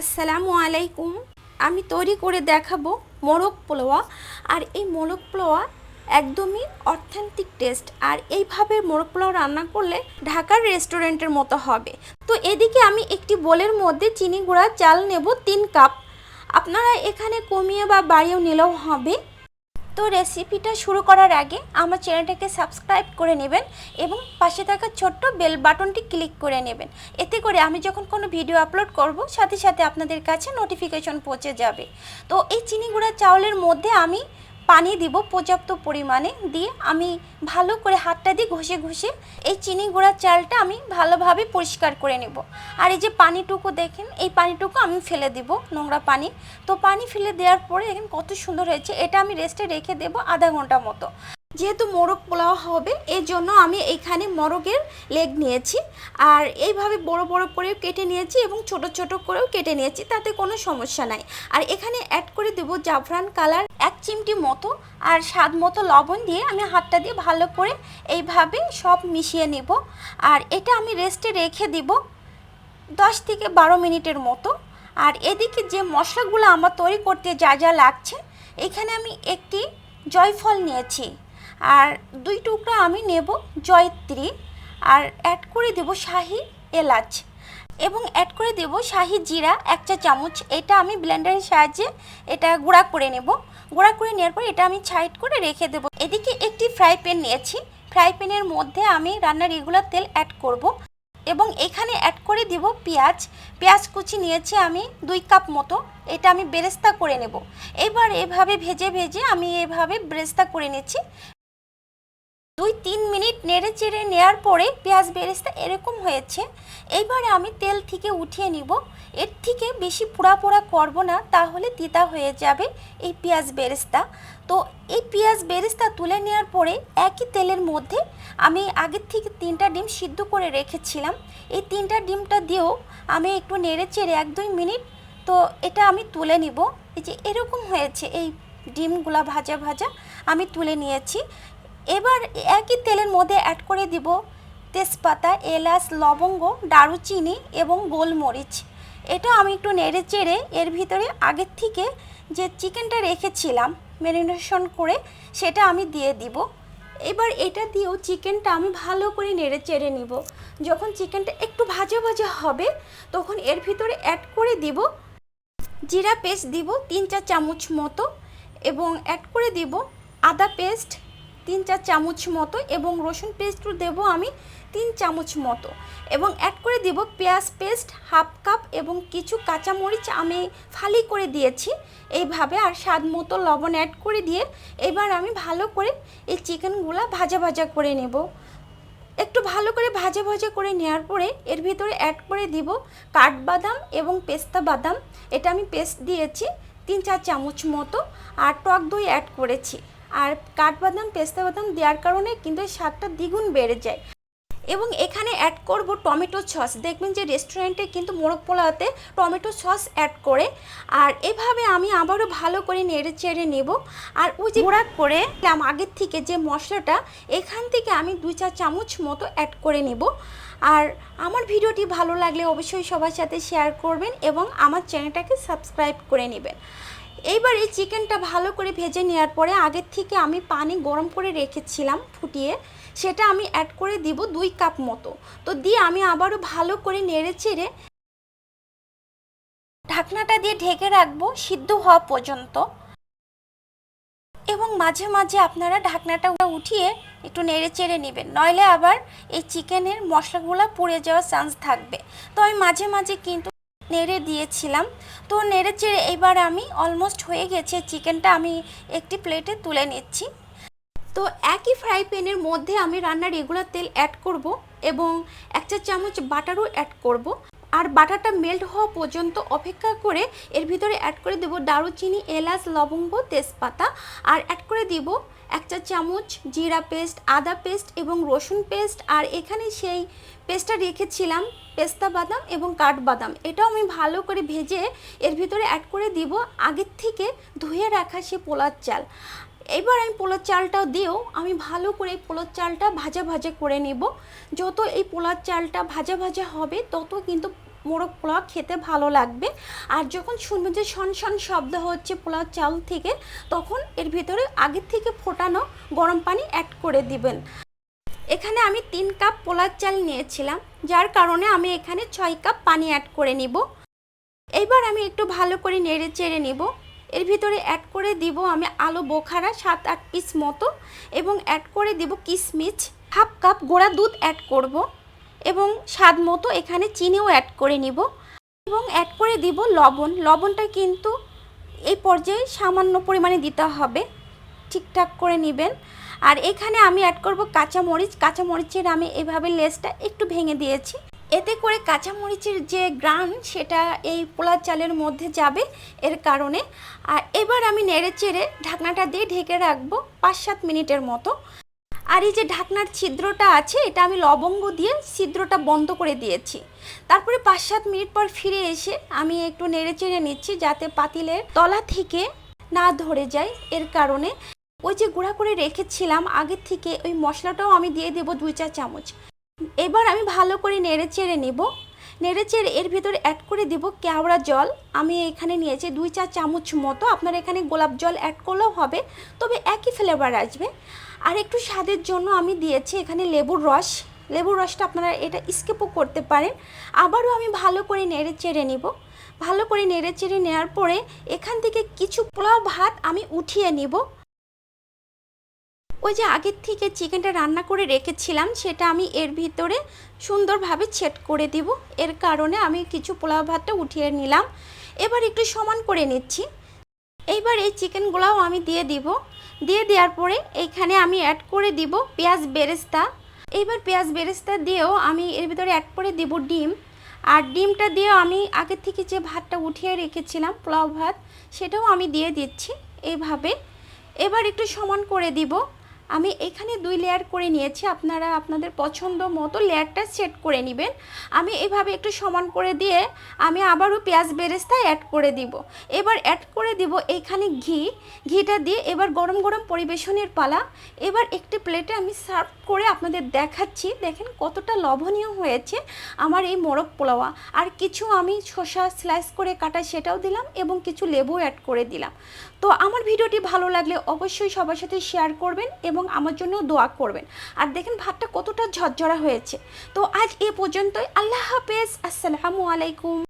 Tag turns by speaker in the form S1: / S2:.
S1: আসসালামু আলাইকুম। আমি তৈরি করে দেখাবো মোরগ পোলোয়া আর এই মোরগ পোলোয়া একদমই অথেন্টিক টেস্ট আর এইভাবে মোরগ পোলাও রান্না করলে ঢাকার রেস্টুরেন্টের মতো হবে। তো এদিকে আমি একটি বোলের মধ্যে চিনি গুঁড়া, চাল নেব তিন কাপ। আপনারা এখানে কমিয়ে বা বাড়িয়েও নিলেও হবে। তো রেসিপিটা শুরু করার আগে আমার চ্যানেলটাকে সাবস্ক্রাইব করে নেবেন এবং পাশে থাকা ছোট্ট বেল বাটনটি ক্লিক করে নেবেন। এতে করে আমি যখন কোনো ভিডিও আপলোড করব, সাথে সাথে আপনাদের কাছে নোটিফিকেশন পৌঁছে যাবে। তো এই চিনি গুঁড়া চাউলের মধ্যে আমি পানি দিব পর্যাপ্ত পরিমাণে দিয়ে আমি ভালো করে হাতটা দিয়ে ঘষে ঘষে এই চিনি গুঁড়া চালটা আমি ভালোভাবে পরিষ্কার করে নেব। আর এই যে পানিটুকু দেখেন, এই পানিটুকু আমি ফেলে দিব নোংরা পানি। তো পানি ফেলে দেওয়ার পরে দেখেন কত সুন্দর হয়েছে, এটা আমি রেস্টে রেখে দেব আধা ঘণ্টা মতো। যেহেতু মোরগ পোলাও হবে এই জন্য আমি এইখানে মোরগের লেগ নিয়েছি। আর এইভাবে বড় বড় করেও কেটে নিয়েছি এবং ছোট ছোট করেও কেটে নিয়েছি, তাতে কোনো সমস্যা নাই। আর এখানে অ্যাড করে দেব জাফরান কালার এক চিমটি মতো আর স্বাদ মতো লবণ দিয়ে আমি হাতটা দিয়ে ভালো করে এইভাবে সব মিশিয়ে নেব। আর এটা আমি রেস্টে রেখে দিব দশ থেকে বারো মিনিটের মতো। আর এদিকে যে মশলাগুলো আমার তৈরি করতে যা যা লাগছে, এখানে আমি একটি জয়ফল নিয়েছি। আর দুই টুকরা আমি নেব জয়ত্রী আর অ্যাড করে দেব শাহি এলাচ এবং অ্যাড করে দেব শাহি জিরা এক চা চামচ। এটা আমি ব্লেন্ডারের সাহায্যে এটা গুঁড়া করে নেব। গুঁড়া করে নেওয়ার পর এটা আমি সাইড করে রেখে দেব। এদিকে একটি ফ্রাই প্যান নিয়েছি। ফ্রাই প্যানের মধ্যে আমি রান্নার রেগুলার তেল অ্যাড করব এবং এখানে অ্যাড করে দিব পেঁয়াজ। পেঁয়াজ কুচি নিয়েছি আমি দুই কাপ মতো। এটা আমি বেরেস্তা করে নেব। এবার এভাবে ভেজে ভেজে আমি এভাবে বেরেস্তা করে নিচ্ছি। দুই তিন মিনিট নেড়ে চেড়ে নেওয়ার পরে পেঁয়াজ বেরেস্তা এরকম হয়েছে। এইবারে আমি তেল থেকে উঠিয়ে নিব। এর থেকে বেশি পোড়া পোড়া করব না, তাহলে তিতা হয়ে যাবে এই পেঁয়াজ বেরেস্তা। তো এই পেঁয়াজ বেরেস্তা তুলে নেওয়ার পরে একই তেলের মধ্যে আমি আগের থেকে তিনটা ডিম সিদ্ধ করে রেখেছিলাম। এই তিনটা ডিমটা দিয়েও আমি একটু নেড়ে চেড়ে এক দুই মিনিট তো এটা আমি তুলে নিব। এই যে এরকম হয়েছে এই ডিমগুলা ভাজা ভাজা আমি তুলে নিয়েছি। এবার একই তেলের মধ্যে অ্যাড করে দিব তেজপাতা, এলাচ, লবঙ্গ, দারুচিনি এবং গোলমরিচ। এটা আমি একটু নেড়ে চেড়ে এর ভিতরে আগের থেকে যে চিকেনটা রেখেছিলাম ম্যারিনেশন করে, সেটা আমি দিয়ে দিব। এবার এটা দিয়েও চিকেনটা আমি ভালো করে নেড়ে চেড়ে নিব। যখন চিকেনটা একটু ভাজা ভাজা হবে, তখন এর ভিতরে অ্যাড করে দিব জিরা পেস্ট দিব তিন চার চামচ মতো এবং অ্যাড করে দিব আদা পেস্ট তিন চার চামচ মতো এবং রসুন পেস্টও দেবো আমি তিন চামচ মতো। এবং অ্যাড করে দিব পেঁয়াজ পেস্ট, হাফ কাপ এবং কিছু কাঁচামরিচ আমি ফালি করে দিয়েছি। এইভাবে আর স্বাদ মতো লবণ অ্যাড করে দিয়ে এবার আমি ভালো করে এই চিকেনগুলো ভাজা ভাজা করে নেব। একটু ভালো করে ভাজা ভাজা করে নেওয়ার পরে এর ভিতরে অ্যাড করে দিব কাঠবাদাম এবং পেস্তা বাদাম। এটা আমি পেস্ট দিয়েছি তিন চার চামচ মতো। আর টক দই অ্যাড করেছি। আর কাঠবাদাম পেস্তা বাদাম দেওয়ার কারণে কিন্তু এই স্বাদটা দ্বিগুণ বেড়ে যায়। এবং এখানে অ্যাড করব টমেটো সস। দেখবেন যে রেস্টুরেন্টে কিন্তু মোরগ পোলাওতে টমেটো সস অ্যাড করে। আর এভাবে আমি আবারও ভালো করে নেড়ে চেড়ে নেব। আর ওই যে গুঁড়া করে আগের থেকে যে মশলাটা, এখান থেকে আমি দুই চার চামচ মতো অ্যাড করে নেব। আর আমার ভিডিওটি ভালো লাগলে অবশ্যই সবার সাথে শেয়ার করবেন এবং আমার চ্যানেলটাকে সাবস্ক্রাইব করে নেবেন। এইবার এই চিকেনটা ভালো করে ভেজে নেওয়ার পরে আগের থেকে আমি পানি গরম করে রেখেছিলাম ফুটিয়ে, সেটা আমি অ্যাড করে দিব দুই কাপ মতো। তো দিয়ে আমি আবারও ভালো করে নেড়ে চেড়ে ঢাকনাটা দিয়ে ঢেকে রাখব সিদ্ধ হওয়া পর্যন্ত। এবং মাঝে মাঝে আপনারা ঢাকনাটা উঠিয়ে একটু নেড়ে চেড়ে নেবেন, নইলে আবার এই চিকেনের মশলাগুলো পুড়ে যাওয়ার চান্স থাকবে। তো আমি মাঝে মাঝে কিন্তু নেড়ে দিয়েছিলাম। তো নেড়ে চেড়ে এবার আমি অলমোস্ট হয়ে গেছে। চিকেনটা আমি একটি প্লেটে তুলে নিচ্ছি। তো একই ফ্রাই প্যানের মধ্যে আমি রান্নার রেগুলার তেল অ্যাড করব এবং এক চামচ বাটারও অ্যাড করব। আর বাটারটা মেল্ট হওয়া পর্যন্ত অপেক্ষা করে এর ভিতরে অ্যাড করে দেব দারুচিনি, এলাচ, লবঙ্গ, তেজপাতা। আর অ্যাড করে দিব এক চা চামচ, জিরা পেস্ট, আদা পেস্ট এবং রসুন পেস্ট আর এখানে সেই পেস্টটা রেখেছিলাম, পেস্তা বাদাম এবং কাঠবাদাম। এটাও আমি ভালো করে ভেজে এর ভিতরে অ্যাড করে দিব। আগের থেকে ধুয়ে রাখা সে পোলার চাল। এবার আমি পোলার চালটাও দিয়েও আমি ভালো করে এই পোলার চালটা ভাজা ভাজা করে নেব। যত এই পোলার চালটা ভাজা ভাজা হবে, তত কিন্তু মোরগ পোলাও খেতে ভালো লাগবে। আর যখন শুনবেন যে শন শন শব্দ হচ্ছে পোলাও চাল থেকে, তখন এর ভিতরে আগের থেকে ফোটানো গরম পানি অ্যাড করে দিবেন। এখানে আমি তিন কাপ পোলার চাল নিয়েছিলাম, যার কারণে আমি এখানে ছয় কাপ পানি অ্যাড করে নিব। এইবার আমি একটু ভালো করে নেড়ে চেড়ে নিব। এর ভিতরে অ্যাড করে দিব আমি আলু বোখারা সাত আট পিস মতো, এবং অ্যাড করে দিব কিশমিচ হাফ কাপ গোড়া দুধ অ্যাড করব। এবং স্বাদ মতো এখানে চিনিও অ্যাড করে নিব এবং অ্যাড করে দিব লবণ। লবণটা কিন্তু এই পর্যায়ে সামান্য পরিমাণে দিতে হবে। ঠিকঠাক করে নেবেন। আর এখানে আমি অ্যাড করব কাঁচামরিচ। কাঁচামরিচের আমি এভাবে লেসটা একটু ভেঙে দিয়েছি। এতে করে কাঁচামরিচের যে গ্রান, সেটা এই পোলার চালের মধ্যে যাবে এর কারণে। আর এবার আমি নেড়ে চেড়ে ঢাকনাটা দিয়ে ঢেকে রাখব পাঁচ সাত মিনিটের মতো। আর এই যে ঢাকনার ছিদ্রটা আছে, এটা আমি লবঙ্গ দিয়ে ছিদ্রটা বন্ধ করে দিয়েছি। তারপরে পাঁচ সাত মিনিট পর ফিরে এসে আমি একটু নেড়ে চেড়ে নিচ্ছি যাতে পাতিলের তলা থেকে না ধরে যায়। এর কারণে ওই যে গুঁড়া করে রেখেছিলাম, আগের থেকে ওই মশলাটাও আমি দিয়ে দেবো দুই চা চামচ। এবার আমি ভালো করে নেড়ে চেড়ে নেব। নেড়ে চেড়ে এর ভিতরে অ্যাড করে দিব কেওড়া জল। আমি এখানে নিয়েছি দুই চা চামচ মতো। আপনার এখানে গোলাপ জল অ্যাড করলেও হবে, তবে একই ফ্লেভার আসবে। আর একটু স্বাদের জন্য আমি দিয়েছি এখানে লেবুর রস। লেবুর রসটা আপনারা এটা স্কিপও করতে পারেন। আবারও আমি ভালো করে নেড়ে চেড়ে নিব। ভালো করে নেড়ে চেড়ে নেওয়ার পরে এখান থেকে কিছু পোলাও ভাত আমি উঠিয়ে নিব। ওই যে আগের থেকে চিকেনটা রান্না করে রেখেছিলাম, সেটা আমি এর ভিতরে সুন্দরভাবে ছেট করে দিব। এর কারণে আমি কিছু পোলাও ভাতটা উঠিয়ে নিলাম। এবার একটু সমান করে নিচ্ছি। এইবার এই চিকেনগুলোও আমি দিয়ে দিব। দিয়ে দেওয়ার পরে এখানে আমি অ্যাড করে দিব পেঁয়াজ বেরেস্তা। এইবার পেঁয়াজ বেরেস্তা দিয়েও আমি এর ভিতরে অ্যাড করে দিব ডিম। আর ডিমটা দিয়েও আমি আগের থেকে যে ভাতটা উঠিয়ে রেখেছিলাম, পোলাও ভাত, সেটাও আমি দিয়ে দিচ্ছি এইভাবে এবার একটু সমান করে দিব। আমি এখানে দুই লেয়ার করে নিয়েছি, আপনারা আপনাদের পছন্দ মতো লেয়ারটা সেট করে নেবেন। আমি এভাবে একটু সমান করে দিয়ে আমি আবারও পেঁয়াজ বেরেস্তা অ্যাড করে দিব। এবার অ্যাড করে দিব এখানে ঘি। ঘিটা দিয়ে এবার গরম গরম পরিবেশনের পালা। এবার একটি প্লেটে আমি সার্ভ করে আপনাদের দেখাচ্ছি। দেখেন কতটা লবণীয় হয়েছে আমার এই মোরগ পোলাওয়া। আর কিছু আমি শসা স্লাইস করে কাটা সেটাও দিলাম এবং কিছু লেবু অ্যাড করে দিলাম। তো আমার ভিডিওটি ভালো লাগলে অবশ্যই সবার সাথে শেয়ার করবেন এবং আমার জন্য দোয়া করবেন। আর দেখেন ভাতটা কতটা ঝরঝরা হয়েছে। তো আজ এ পর্যন্তই। আল্লাহ হাফেজ। আসসালামু আলাইকুম।